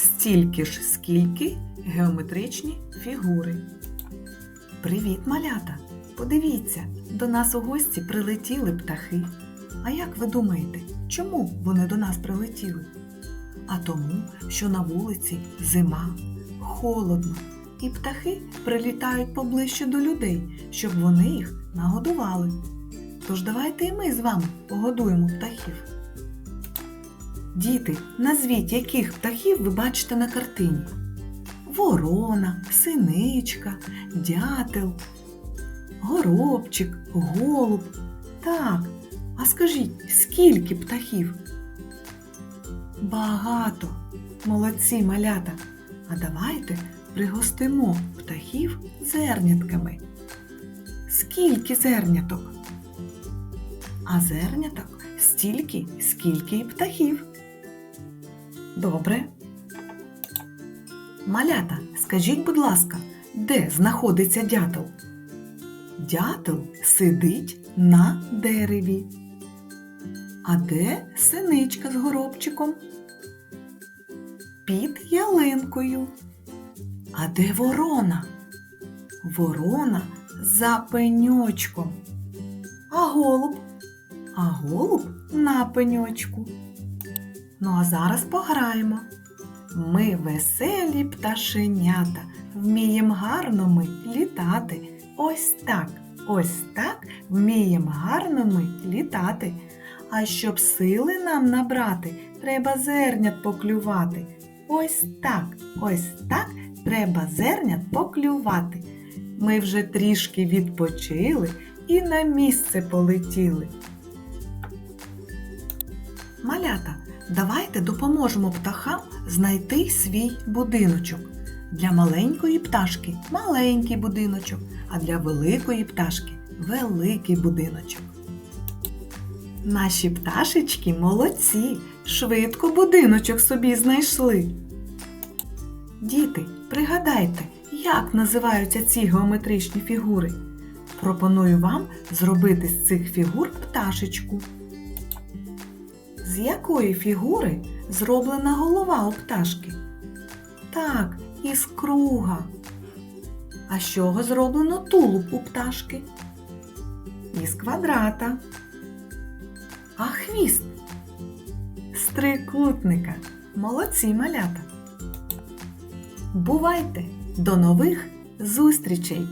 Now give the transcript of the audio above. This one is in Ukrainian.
стільки ж, скільки геометричні фігури. Привіт, малята! Подивіться, до нас у гості прилетіли птахи. А як ви думаєте, чому вони до нас прилетіли? А тому, що на вулиці зима, холодно, і птахи прилітають поближче до людей, щоб вони їх нагодували. Тож давайте і ми з вами погодуємо птахів. Діти, назвіть, яких птахів ви бачите на картині? Ворона, синичка, дятел, горобчик, голуб. Так, а скажіть, скільки птахів? Багато. Молодці малята. А давайте пригостимо птахів зернятками. Скільки зерняток? А зерняток стільки, скільки і птахів. Добре. Малята, скажіть, будь ласка, де знаходиться дятел? Дятел сидить на дереві. А де синичка з горобчиком? Під ялинкою. А де ворона? Ворона за пеньочком. А голуб? А голуб на пеньочку. Ну а зараз пограємо. Ми веселі пташенята, вмієм гарно ми літати. Ось так, ось так вмієм гарно ми літати. А щоб сили нам набрати, треба зернят поклювати. Ось так, ось так треба зернят поклювати. Ми вже трішки відпочили і на місце полетіли. Малята, давайте допоможемо птахам знайти свій будиночок. Для маленької пташки маленький будиночок, а для великої пташки великий будиночок. Наші пташечки молодці, швидко будиночок собі знайшли. Діти, пригадайте, як називаються ці геометричні фігури. Пропоную вам зробити з цих фігур пташечку. Якої фігури зроблена голова у пташки? Так, із круга. А з чого зроблено тулуб у пташки? Із квадрата. А хвіст? З трикутника. Молодці малята. Бувайте! До нових зустрічей!